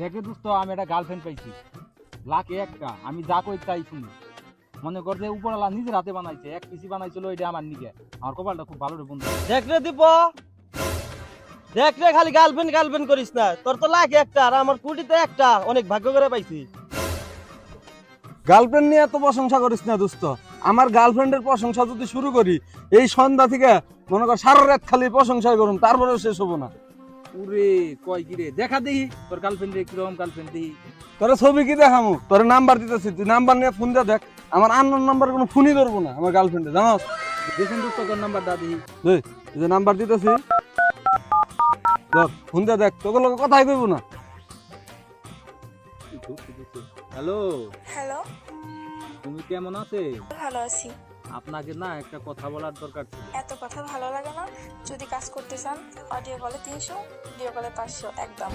দেখে দোস্ত আমি একটা গার্লফ্রেন্ড পাইছি। লাখ একটা আমি যা কই তাই শুনি। মনে কর যে উপরওয়ালা নিজের হাতে বানাইছে এক পিসি বানাইছিল এটা আমার নিকে আমার কপালটা খুব ভালো রে বন্ধু। দেখ রে দীপ। দেখ রে খালি গার্লফ্রেন্ড গার্লফ্রেন্ড করিস না। তোর তো লাখ একটা আর আমার কুটিতে একটা। অনেক ভাগ্য করে পাইছি। গার্লফ্রেন্ড নিয়ে এত প্রশংসা করিস না দোস্ত। আমার গার্লফ্রেন্ডের প্রশংসা যদি শুরু করি এই সন্ধ্যা থেকে মনে কর সারা রাত খালি প্রশংসাই করুন তারপরেও শেষ হব না। উরে কয় কি রে? দেখা দেখি তোর গার্লফ্রেন্ডে কীরকম গার্লফ্রেন্ড দেখি। তোর ছবি কি দেখামু? তোর নাম্বার দিতেছি তুই নাম্বার নিয়ে ফোন দিয়ে দেখ। আমার আননোন নাম্বার কোনো ফোনই ধরবো না আমার গার্লফ্রেন্ডে জানোস? দেখুন দোস্ত তোর নাম্বার দা দেখি। এই এই যে নাম্বার দিতেছি ধর ফোন দিয়ে দেখ তোকে লোক কথাই কইব না। হ্যালো হ্যালো তুমি কেমন আছে? ভালো আছি। আপনাকে না একটা কথা বলার দরকার ছিল। এত কথা ভালো লাগে না। যদি কাজ করতে চান অডিও কলে তিনশো ভিডিও কলে পাঁচশো একদম.